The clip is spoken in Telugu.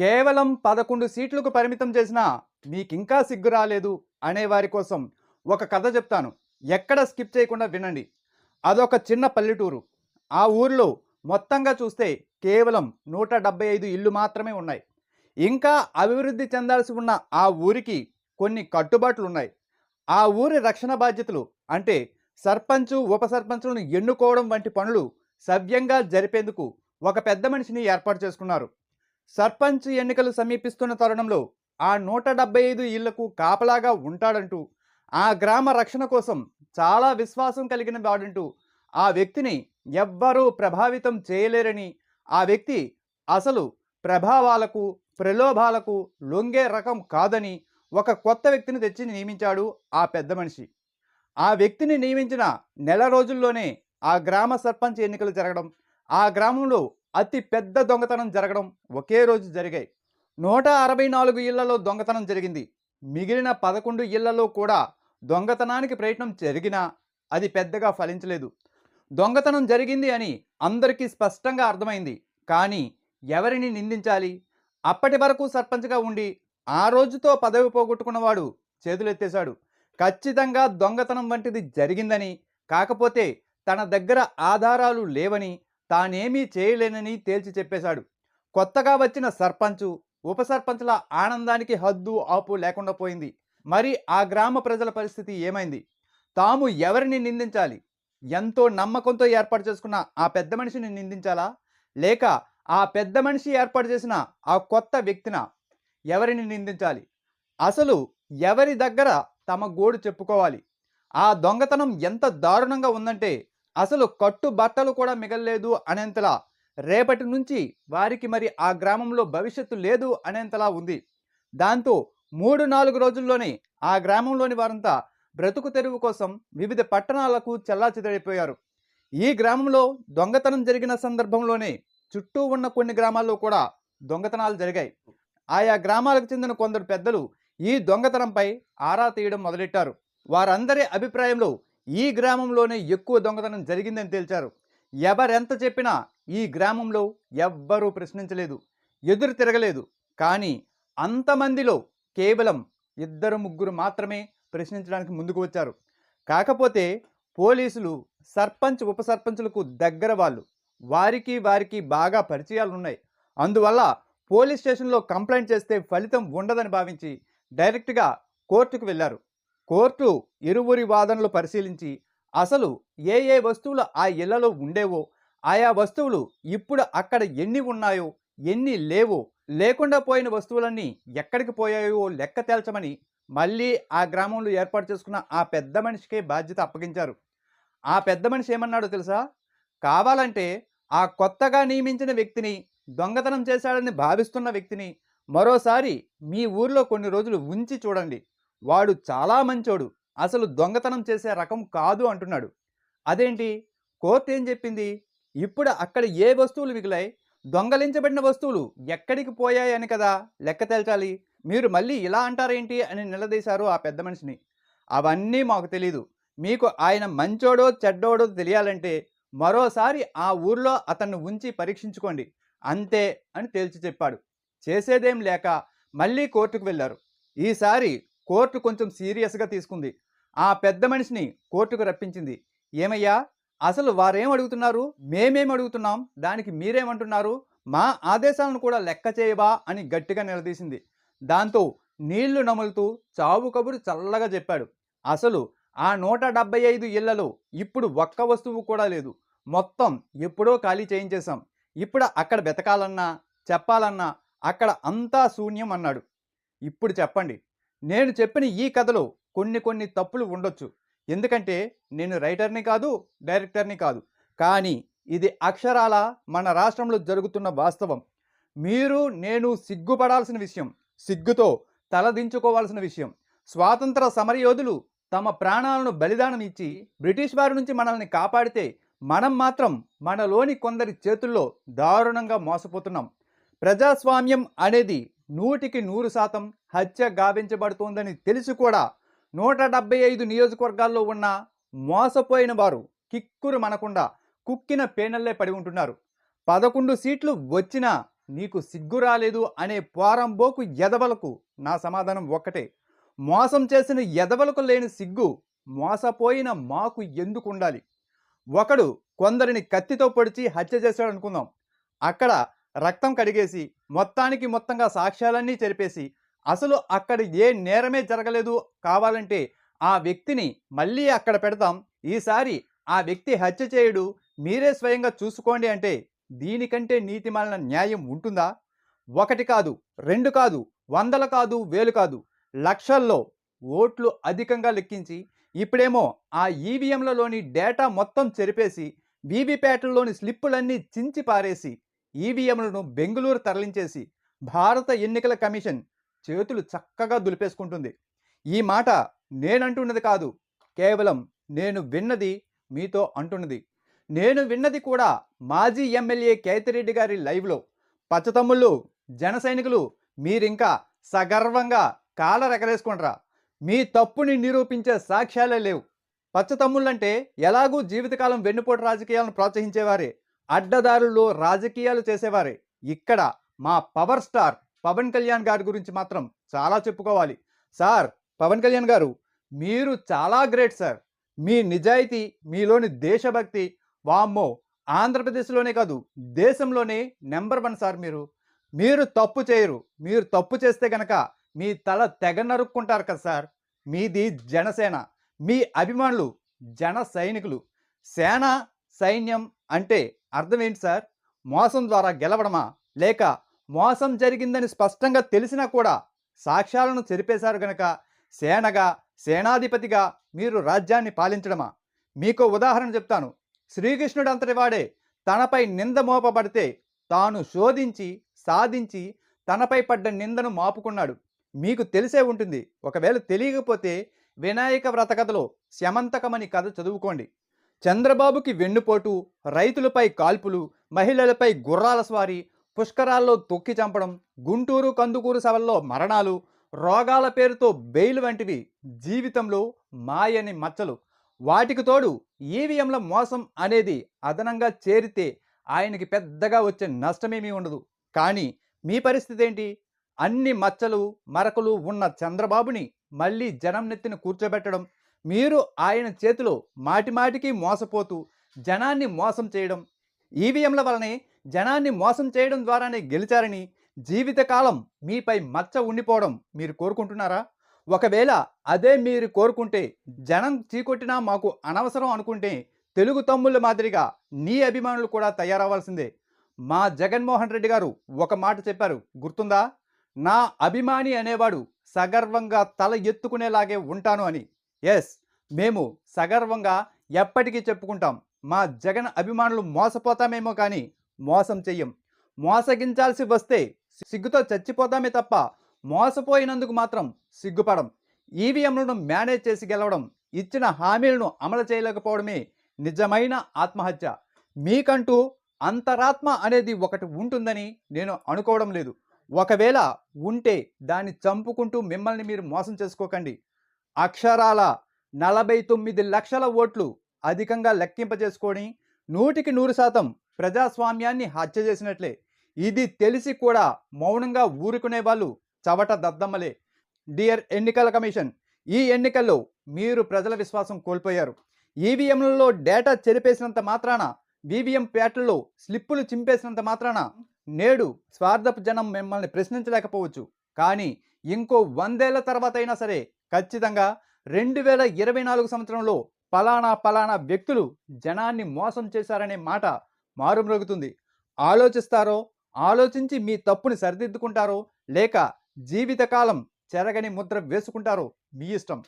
కేవలం పదకొండు సీట్లకు పరిమితం చేసినా మీకింకా సిగ్గు రాలేదు అనే వారి కోసం ఒక కథ చెప్తాను. ఎక్కడ స్కిప్ చేయకుండా వినండి. అదొక చిన్న పల్లెటూరు. ఆ ఊరిలో మొత్తంగా చూస్తే కేవలం నూట డెబ్బై ఐదు ఇళ్ళు మాత్రమే ఉన్నాయి. ఇంకా అభివృద్ధి చెందాల్సి ఉన్న ఆ ఊరికి కొన్ని కట్టుబాట్లు ఉన్నాయి ఆ ఊరి రక్షణ బాధ్యతలు అంటే సర్పంచు ఉప సర్పంచులను ఎన్నుకోవడం వంటి పనులు సవ్యంగా జరిపేందుకు ఒక పెద్ద మనిషిని ఏర్పాటు చేసుకున్నారు. సర్పంచ్ ఎన్నికలు సమీపిస్తున్న తరుణంలో ఆ నూట డెబ్బై ఐదు ఇళ్ళకు కాపలాగా ఉంటాడంటూ ఆ గ్రామ రక్షణ కోసం చాలా విశ్వాసం కలిగిన వాడంటూ ఆ వ్యక్తిని ఎవ్వరూ ప్రభావితం చేయలేరని ఆ వ్యక్తి అసలు ప్రభావాలకు ప్రలోభాలకు లొంగే రకం కాదని ఒక కొత్త వ్యక్తిని తెచ్చి నియమించాడు ఆ పెద్ద మనిషి. ఆ వ్యక్తిని నియమించిన నెల రోజుల్లోనే ఆ గ్రామ సర్పంచ్ ఎన్నికలు జరగడం ఆ గ్రామంలో అతి పెద్ద దొంగతనం జరగడం ఒకే రోజు జరిగాయి. నూట అరవై నాలుగు ఇళ్ళలో దొంగతనం జరిగింది. మిగిలిన పదకొండు ఇళ్ళలో కూడా దొంగతనానికి ప్రయత్నం జరిగినా అది పెద్దగా ఫలించలేదు. దొంగతనం జరిగింది అని అందరికీ స్పష్టంగా అర్థమైంది. కానీ ఎవరిని నిందించాలి? అప్పటి వరకు సర్పంచ్గా ఉండి ఆ రోజుతో పదవి పోగొట్టుకున్నవాడు చేతులెత్తేశాడు. ఖచ్చితంగా దొంగతనం వంటిది జరిగిందని కాకపోతే తన దగ్గర ఆధారాలు లేవని తానేమీ చేయలేనని తేల్చి చెప్పేశాడు. కొత్తగా వచ్చిన సర్పంచు ఉప సర్పంచ్ల ఆనందానికి హద్దు ఆపు లేకుండా పోయింది. మరి ఆ గ్రామ ప్రజల పరిస్థితి ఏమైంది? తాము ఎవరిని నిందించాలి? ఎంతో నమ్మకంతో ఏర్పాటు చేసుకున్న ఆ పెద్ద మనిషిని నిందించాలా? లేక ఆ పెద్ద మనిషి ఏర్పాటు చేసిన ఆ కొత్త వ్యక్తిన ఎవరిని నిందించాలి? అసలు ఎవరి దగ్గర తమ గోడు చెప్పుకోవాలి? ఆ దొంగతనం ఎంత దారుణంగా ఉందంటే అసలు కట్టు బట్టలు కూడా మిగల్లేదు అనేంతలా రేపటి నుంచి వారికి మరి ఆ గ్రామంలో భవిష్యత్తు లేదు అనేంతలా ఉంది. దాంతో మూడు నాలుగు రోజుల్లోనే ఆ గ్రామంలోని వారంతా బ్రతుకు తెరువు కోసం వివిధ పట్టణాలకు చెల్లాచెదరైపోయారు. ఈ గ్రామంలో దొంగతనం జరిగిన సందర్భంలోనే చుట్టూ ఉన్న కొన్ని గ్రామాల్లో కూడా దొంగతనాలు జరిగాయి. ఆయా గ్రామాలకు చెందిన కొందరు పెద్దలు ఈ దొంగతనంపై ఆరా తీయడం మొదలెట్టారు. వారందరి అభిప్రాయంలో ఈ గ్రామంలోనే ఎక్కువ దొంగతనం జరిగిందని తేల్చారు. ఎవరెంత చెప్పినా ఈ గ్రామంలో ఎవ్వరూ ప్రశ్నించలేదు ఎదురు తిరగలేదు. కానీ అంతమందిలో కేవలం ఇద్దరు ముగ్గురు మాత్రమే ప్రశ్నించడానికి ముందుకు వచ్చారు. కాకపోతే పోలీసులు సర్పంచ్ ఉప సర్పంచులకు దగ్గర వాళ్ళు. వారికి వారికి బాగా పరిచయాలు ఉన్నాయి అందువల్ల పోలీస్ స్టేషన్లో కంప్లైంట్ చేస్తే ఫలితం ఉండదని భావించి డైరెక్ట్గా కోర్టుకు వెళ్ళారు. కోర్టు ఇరువురి వాదనలు పరిశీలించి అసలు ఏ ఏ వస్తువులు ఆ ఇళ్ళలో ఉండేవో ఆయా వస్తువులు ఇప్పుడు అక్కడ ఎన్ని ఉన్నాయో ఎన్ని లేవో లేకుండా పోయిన వస్తువులన్నీ ఎక్కడికి పోయాయో లెక్క తేల్చమని మళ్ళీ ఆ గ్రామంలో ఏర్పాటు చేసుకున్న ఆ పెద్ద మనిషికే బాధ్యత అప్పగించారు. ఆ పెద్ద మనిషి ఏమన్నాడో తెలుసా? కావాలంటే ఆ కొత్తగా నియమించిన వ్యక్తిని దొంగతనం చేశాడని భావిస్తున్న వ్యక్తిని మరోసారి మీ ఊర్లో కొన్ని రోజులు ఉంచి చూడండి. వాడు చాలా మంచోడు. అసలు దొంగతనం చేసే రకం కాదు అంటున్నాడు. అదేంటి? కోర్టు ఏం చెప్పింది? ఇప్పుడు అక్కడ ఏ వస్తువులు మిగిలాయి? దొంగలించబడిన వస్తువులు ఎక్కడికి పోయాయని కదా లెక్క తేల్చాలి. మీరు మళ్ళీ ఇలా అంటారేంటి అని నిలదీశారు ఆ పెద్ద మనిషిని. అవన్నీ మాకు తెలీదు. మీకు ఆయన మంచోడో చెడ్డోడో తెలియాలంటే మరోసారి ఆ ఊర్లో అతన్ని ఉంచి పరీక్షించుకోండి. అంతే అని తేల్చి చెప్పాడు. చేసేదేం లేక మళ్ళీ కోర్టుకు వెళ్ళారు. ఈసారి కోర్టు కొంచెం సీరియస్గా తీసుకుంది. ఆ పెద్ద మనిషిని కోర్టుకు రప్పించింది. ఏమయ్యా? అసలు వారేం అడుగుతున్నారు? మేమేం అడుగుతున్నాం? దానికి మీరేమంటున్నారు? మా ఆదేశాలను కూడా లెక్క చేయవా అని గట్టిగా నిలదీసింది. దాంతో నీళ్ళు నములుతూ చావు కబురు చల్లగా చెప్పాడు. అసలు ఆ నూట డెబ్బై ఐదు ఇళ్ళలో ఇప్పుడు ఒక్క వస్తువు కూడా లేదు. మొత్తం ఎప్పుడో ఖాళీ చేయించేశాం. ఇప్పుడు అక్కడ వెతకాలన్నా చెప్పాలన్నా అక్కడ అంతా శూన్యం అన్నాడు. ఇప్పుడు చెప్పండి. నేను చెప్పిన ఈ కథలో కొన్ని కొన్ని తప్పులు ఉండొచ్చు. ఎందుకంటే నేను రైటర్ని కాదు డైరెక్టర్ని కాదు. కానీ ఇది అక్షరాల మన రాష్ట్రంలో జరుగుతున్న వాస్తవం. మీరు నేను సిగ్గుపడాల్సిన విషయం సిగ్గుతో తలదించుకోవాల్సిన విషయం. స్వాతంత్ర సమరయోధులు తమ ప్రాణాలను బలిదానం ఇచ్చి బ్రిటిష్ వారి నుంచి మనల్ని కాపాడితే మనం మాత్రం మనలోని కొందరి చేతుల్లో దారుణంగా మోసపోతున్నాం. ప్రజాస్వామ్యం అనేది నూటికి నూరు శాతం హత్య గావించబడుతోందని తెలిసి కూడా నూట డెబ్బై ఐదు నియోజకవర్గాల్లో ఉన్న మోసపోయిన వారు కిక్కురు మనకుండా కుక్కిన పేనల్లే పడి ఉంటున్నారు. పదకొండు సీట్లు వచ్చినా నీకు సిగ్గు రాలేదు అనే పోరంబోకు ఎదవలకు నా సమాధానం ఒక్కటే. మోసం చేసిన ఎదవలకు లేని సిగ్గు మోసపోయిన మాకు ఎందుకు ఉండాలి ఒకడు కొందరిని కత్తితో పొడిచి హత్య చేశాడు అనుకుందాం అక్కడ రక్తం కడిగేసి మొత్తానికి మొత్తంగా సాక్ష్యాలన్నీ చెరిపేసి అసలు అక్కడ ఏ నేరమే జరగలేదు కావాలంటే ఆ వ్యక్తిని మళ్ళీ అక్కడ పెడతాం. ఈసారి ఆ వ్యక్తి హత్య చేయుడు మీరే స్వయంగా చూసుకోండి అంటే దీనికంటే నీతిమాలిన న్యాయం ఉంటుందా? ఒకటి కాదు రెండు కాదు వందల కాదు వేలు కాదు లక్షల్లో ఓట్లు అధికంగా లెక్కించి ఇప్పుడేమో ఆ ఈవీఎంలలోని డేటా మొత్తం చెరిపేసి వీవీప్యాట్లలోని స్లిప్పులన్నీ చించి పారేసి ఈవీఎంలను బెంగళూరు తరలించేసి భారత ఎన్నికల కమిషన్ చేతులు చక్కగా దులిపేసుకుంటుంది. ఈ మాట నేనంటున్నది కాదు. కేవలం నేను విన్నది మీతో అంటున్నది. నేను విన్నది కూడా మాజీ ఎమ్మెల్యే కేతిరెడ్డి గారి లైవ్లో. పచ్చతమ్ముళ్ళు జన సైనికులు మీరింకా సగర్వంగా కాలరెగరేసుకుంటారా మీ తప్పుని నిరూపించే సాక్ష్యాలే లేవు. పచ్చతమ్ముళ్ళంటే ఎలాగూ జీవితకాలం వెన్నుపోటు రాజకీయాలను ప్రోత్సహించేవారే. అడ్డదారుల్లో రాజకీయాలు చేసేవారే. ఇక్కడ మా పవర్ స్టార్ పవన్ కళ్యాణ్ గారి గురించి మాత్రం చాలా చెప్పుకోవాలి. సార్ పవన్ కళ్యాణ్ గారు మీరు చాలా గ్రేట్ సార్. మీ నిజాయితీ మీలోని దేశభక్తి వామ్మో ఆంధ్రప్రదేశ్లోనే కాదు దేశంలోనే నెంబర్ వన్ సార్ మీరు. మీరు తప్పు చేయరు. మీరు తప్పు చేస్తే గనక మీ తల తెగ నరుక్కుంటారు కదా సార్. మీది జనసేన. మీ అభిమానులు జన సైనికులు. సేన సైన్యం అంటే అర్థం ఏంటి సార్? మోసం ద్వారా గెలవడమా? లేక మోసం జరిగిందని స్పష్టంగా తెలిసినా కూడా సాక్ష్యాలను చెరిపేశారు గనక సేనగా సేనాధిపతిగా మీరు రాజ్యాన్ని పాలించడమా? మీకు ఉదాహరణ చెప్తాను. శ్రీకృష్ణుడు అంతటి వాడే తనపై నింద మోపబడితే తాను శోధించి సాధించి తనపై పడ్డ నిందను మాపుకున్నాడు. మీకు తెలిసే ఉంటుంది. ఒకవేళ తెలియకపోతే వినాయక వ్రత కథలో శమంతకమని కథ చదువుకోండి. చంద్రబాబుకి వెన్నుపోటు రైతులపై కాల్పులు మహిళలపై గుర్రాల స్వారీ పుష్కరాల్లో తొక్కి చంపడం గుంటూరు కందుకూరు సభల్లో మరణాలు రోగాల పేరుతో బెయిల్ వంటివి జీవితంలో మాయని మచ్చలు. వాటికి తోడు ఈవీఎంల మోసం అనేది అదనంగా చేరితే ఆయనకి పెద్దగా వచ్చే నష్టమేమీ ఉండదు. కానీ మీ పరిస్థితి ఏంటి? అన్ని మచ్చలు మరకలు ఉన్న చంద్రబాబుని మళ్ళీ జనం నెత్తిన కూర్చోబెట్టడం మీరు ఆయన చేతిలో మాటిమాటికి మోసపోతూ జనాన్ని మోసం చేయడం ఈవీఎంల వలనే జనాన్ని మోసం చేయడం ద్వారానే గెలిచారని జీవితకాలం మీపై మచ్చ ఉండిపోవడం మీరు కోరుకుంటున్నారా? ఒకవేళ అదే మీరు కోరుకుంటే జనం చీకొట్టినా మాకు అనవసరం అనుకుంటే తెలుగు తమ్ముళ్ళ మాదిరిగా నీ అభిమానులు కూడా తయారవ్వాల్సిందే. మా జగన్మోహన్ రెడ్డి గారు ఒక మాట చెప్పారు గుర్తుందా? నా అభిమాని అనేవాడు సగర్వంగా తల ఎత్తుకునేలాగే ఉంటాను అని. ఎస్ మేము సగర్వంగా ఎప్పటికీ చెప్పుకుంటాం. మా జగన్ అభిమానులు మోసపోతామేమో కానీ మోసం చెయ్యం. మోసగించాల్సి వస్తే సిగ్గుతో చచ్చిపోతామే తప్ప మోసపోయినందుకు మాత్రం సిగ్గుపడం. ఈవీఎంలను మేనేజ్ చేసి గెలవడం ఇచ్చిన హామీలను అమలు చేయలేకపోవడమే నిజమైన ఆత్మహత్య. మీకంటూ అంతరాత్మ అనేది ఒకటి ఉంటుందని నేను అనుకోవడం లేదు. ఒకవేళ ఉంటే దాన్ని చంపుకుంటూ మిమ్మల్ని మీరు మోసం చేసుకోకండి. అక్షరాల నలభై తొమ్మిది లక్షల ఓట్లు అధికంగా లెక్కింపజేసుకొని నూటికి నూరు శాతం ప్రజాస్వామ్యాన్ని హత్య చేసినట్లే. ఇది తెలిసి కూడా మౌనంగా ఊరుకునే వాళ్ళు చవట దద్దమ్మలే. డియర్ ఎన్నికల కమిషన్ ఈ ఎన్నికల్లో మీరు ప్రజల విశ్వాసం కోల్పోయారు. ఈవీఎంలలో డేటా చెరిపేసినంత మాత్రాన వీవీఎం ప్యాట్లలో స్లిప్పులు చింపేసినంత మాత్రాన నేడు స్వార్థపు జనం మిమ్మల్ని ప్రశ్నించలేకపోవచ్చు. కానీ ఇంకో వందేళ్ళ తర్వాత అయినా సరే ఖచ్చితంగా రెండు వేల ఇరవై నాలుగు సంవత్సరంలో పలానా పలానా వ్యక్తులు జనాన్ని మోసం చేశారనే మాట మారుమ్రోగుతుంది. ఆలోచిస్తారో ఆలోచించి మీ తప్పుని సరిదిద్దుకుంటారో లేక జీవితకాలం చెరగని ముద్ర వేసుకుంటారో మీ ఇష్టం.